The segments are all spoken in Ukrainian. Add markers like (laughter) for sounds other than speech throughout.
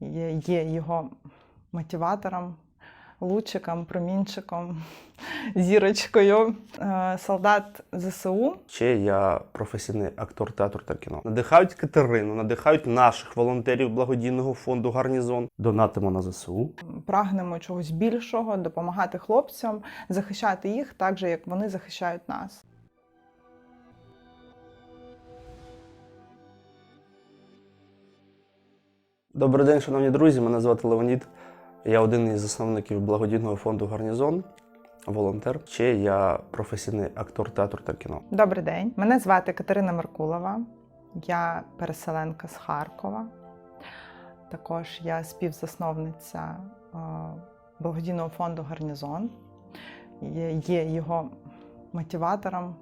є, його мотиватором, лучиком, промінчиком, (laughs) зірочкою. Е, Солдат ЗСУ Ще я професійний актор театру та кіно. Надихають Катерину, надихають наших волонтерів благодійного фонду Гарнізон. Донатимо на ЗСУ. прагнемо чогось більшого, допомагати хлопцям, захищати їх так же, як вони захищають нас. Добрий день, шановні друзі. Мене звати Леонід. Я один із засновників благодійного фонду Гарнізон, волонтер. Ще я професійний актор театру та кіно. Добрий день. Мене звати Катерина Меркулова. Я переселенка з Харкова. Також я співзасновниця е, благодійного фонду Гарнізон. Є, є його мотиватором,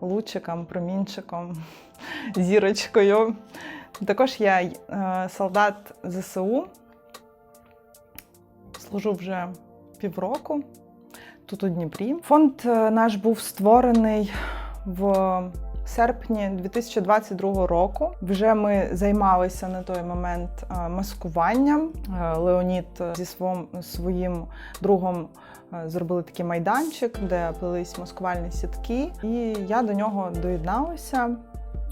лучиком, промінчиком, (laughs) зірочкою. Також я е, солдат ЗСУ. Служу вже півроку тут у Дніпрі. Фонд е, наш був створений в серпні 2022 року. Вже ми займалися на той момент е, маскуванням. Е, Леонід зі своїм, своїм другом зробили такий майданчик, де плелись маскувальні сітки, і я до нього доєдналася.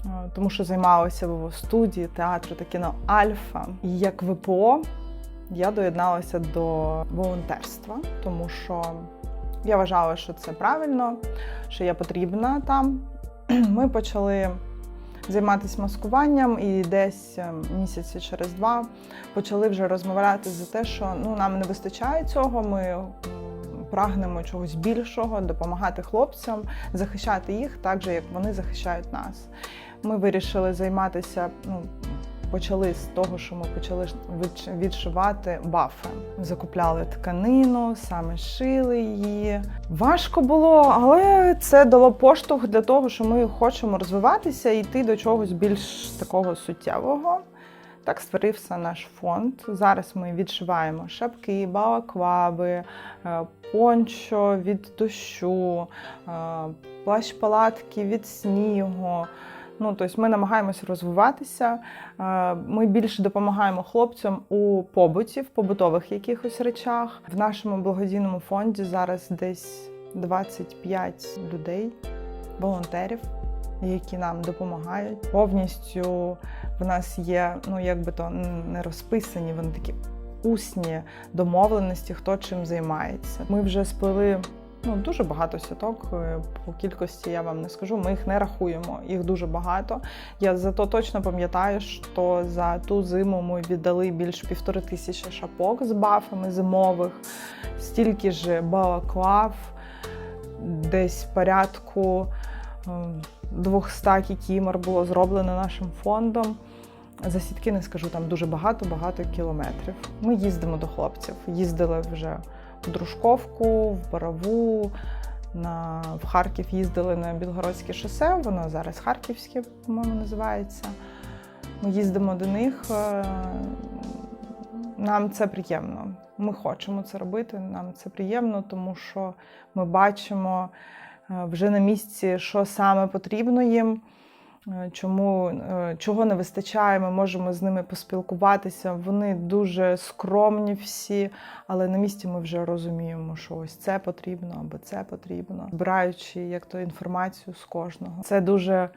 Е, Тому що займалася в студії театру та кіно Альфа. І як ВПО я доєдналася до волонтерства, тому що я вважала, що це правильно, що я потрібна там. (clears throat) Ми почали займатися маскуванням, і десь е, місяці через два почали вже розмовляти за те, що ну нам не вистачає цього. Ми прагнемо чогось більшого, допомагати хлопцям, захищати їх так же, як вони захищають нас. Ми вирішили займатися. Ну, Почали з того, що ми почали відшивати бафи. Закупляли тканину, саме шили її. Важко було, але це дало поштовх для того, що ми хочемо розвиватися і йти до чогось більш такого суттєвого. Так створився наш фонд. Зараз ми відшиваємо шапки, балаклави, е, пончо від дощу, е, плащ-палатки від снігу. Ну, тобто ми намагаємося розвиватися. Е, Ми більше допомагаємо хлопцям у побуті, в побутових якихось речах. В нашому благодійному фонді зараз десь 25 людей, волонтерів, які нам допомагають. Повністю в нас є, ну як би то не розписані, вони такі усні домовленості, хто чим займається. Ми вже сплели ну, дуже багато сіток. е, По кількості я вам не скажу. Ми їх не рахуємо, їх дуже багато. Я зато точно пам'ятаю, що за ту зиму ми віддали більше півтори тисячі шапок з бафами зимових, стільки ж балаклав, десь порядку ем, 200 кікімор було зроблено нашим фондом. За сітки не скажу, там дуже багато-багато кілометрів. Ми їздимо до хлопців. Їздили вже в Дружковку, в Борову, на, в Харків їздили на Білгородське шосе, воно зараз Харківське, по-моєму, називається. Ми їздимо до них. е, Нам це приємно. Ми хочемо це робити. Нам це приємно, тому що ми бачимо е, вже на місці, що саме потрібно їм. Е, Чому е, чого не вистачає, ми можемо з ними поспілкуватися. Вони дуже скромні всі, але на місці ми вже розуміємо, що ось це потрібно або це потрібно, збираючи як то інформацію з кожного. Це дуже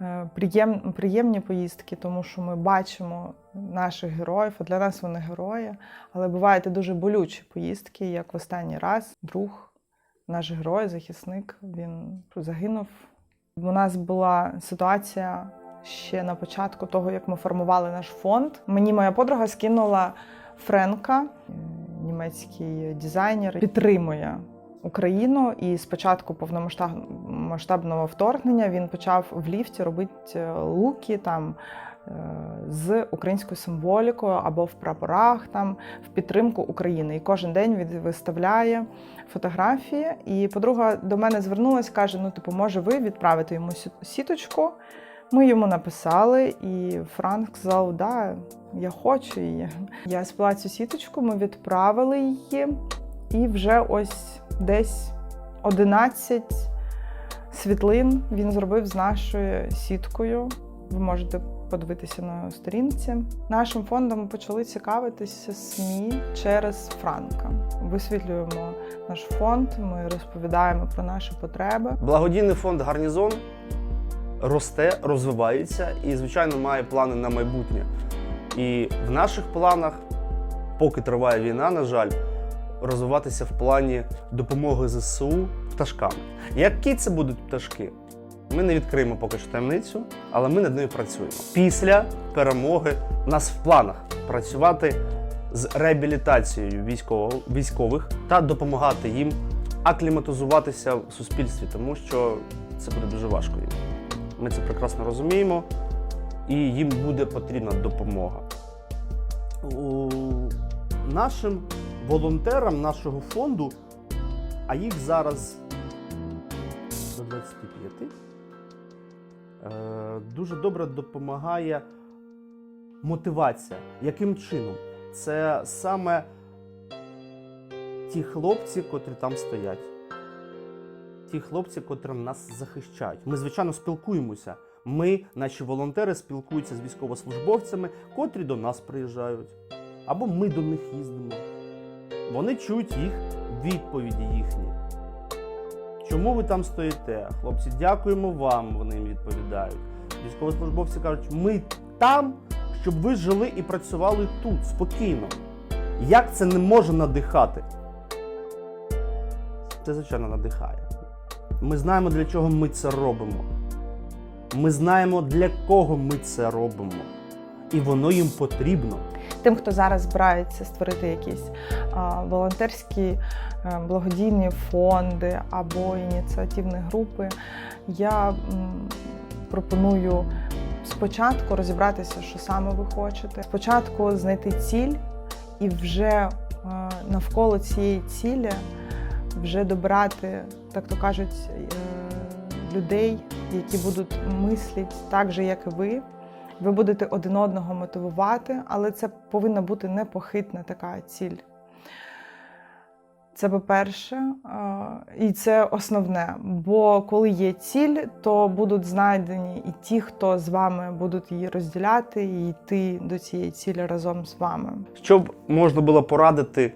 е, приєм, приємні поїздки, тому що ми бачимо наших героїв. А для нас вони герої. Але бувають і дуже болючі поїздки, як в останній раз друг, наш герой, захисник, він загинув. У нас була ситуація ще на початку того, як ми формували наш фонд. Мені моя подруга скинула Френка, німецький дизайнер, підтримує Україну. І з початку повномасштабного вторгнення він почав в ліфті робити луки там. е, З українською символікою або в прапорах там в підтримку України. І кожен день він виставляє фотографії. І подруга до мене звернулася, каже: Ну, типу, може, ви відправите йому сі- сіточку. Ми йому написали, і Франк сказав, да, я хочу її. Я сплела цю сіточку, ми відправили її, і вже ось десь 11 світлин він зробив з нашою сіткою. Ви можете подивитися на сторінці. Нашим фондом почали цікавитися СМІ через Франка. Висвітлюємо наш фонд, ми розповідаємо про наші потреби. Благодійний фонд Гарнізон росте, розвивається і, звичайно, має плани на майбутнє. І в наших планах, поки триває війна, на жаль, розвиватися в плані допомоги ЗСУ пташками. Які це будуть пташки? Ми не відкриємо поки що таємницю, але ми над нею працюємо. Після перемоги у нас в планах працювати з реабілітацією військових та допомагати їм акліматизуватися в суспільстві, тому що це буде дуже важко їм. Ми це прекрасно розуміємо, і їм буде потрібна допомога. У нашим волонтерам нашого фонду, а їх зараз до 25, е, дуже добре допомагає мотивація. Яким чином? Це саме ті хлопці, котрі там стоять. Ті хлопці, котрі нас захищають. Ми, звичайно, спілкуємося. Ми, наші волонтери, спілкуються з військовослужбовцями, котрі до нас приїжджають. Або ми до них їздимо. Вони чують їх відповіді їхні. Чому ви там стоїте? Хлопці, дякуємо вам, вони їм відповідають. Військовослужбовці кажуть, ми там, щоб ви жили і працювали тут спокійно. Як це не може надихати? Це, звичайно, надихає. Ми знаємо, для чого ми це робимо. Ми знаємо, для кого ми це робимо. І воно їм потрібно. Тим, хто зараз збирається створити якісь а, волонтерські е, благодійні фонди або ініціативні групи, я м, пропоную спочатку розібратися, що саме ви хочете. Спочатку знайти ціль і вже е, навколо цієї цілі вже добирати, так то кажуть, е, людей, які будуть мислити так же, як і ви. Ви будете один одного мотивувати, але це повинна бути непохитна така ціль. Це по-перше, і це основне. Бо коли є ціль, то будуть знайдені і ті, хто з вами будуть її розділяти і йти до цієї цілі разом з вами. Щоб можна було порадити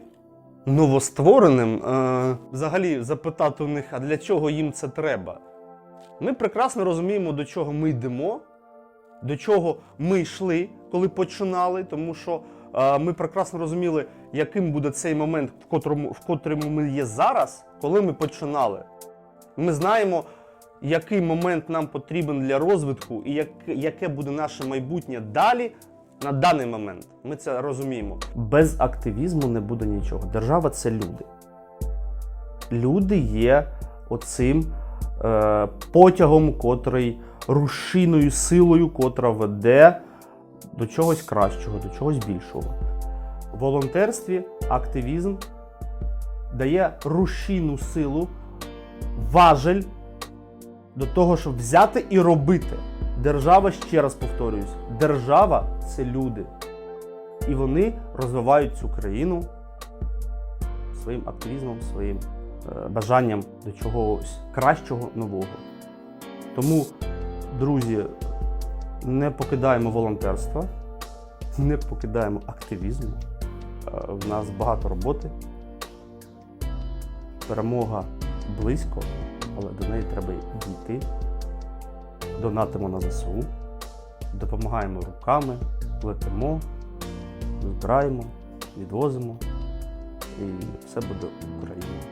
новоствореним, е, взагалі запитати у них, а для чого їм це треба. Ми прекрасно розуміємо, до чого ми йдемо, до чого ми йшли, коли починали, тому що е, ми прекрасно розуміли, яким буде цей момент, в котрому, в котрому ми є зараз, коли ми починали. Ми знаємо, який момент нам потрібен для розвитку і як, яке буде наше майбутнє далі, на даний момент. Ми це розуміємо. Без активізму не буде нічого. Держава це люди. Люди є оцим е, потягом, котрий рушійною силою, котра веде до чогось кращого, до чогось більшого. В волонтерстві активізм дає рушійну силу, важель до того, щоб взяти і робити. Держава, ще раз повторююсь, держава це люди. І вони розвивають цю країну своїм активізмом, своїм е, бажанням до чогось кращого, нового. Тому, друзі, не покидаємо волонтерства, не покидаємо активізму. Е, В нас багато роботи. Перемога близько, але до неї треба дійти донатимо на ЗСУ, допомагаємо руками, плетемо, збираємо, відвозимо, і все буде Україна.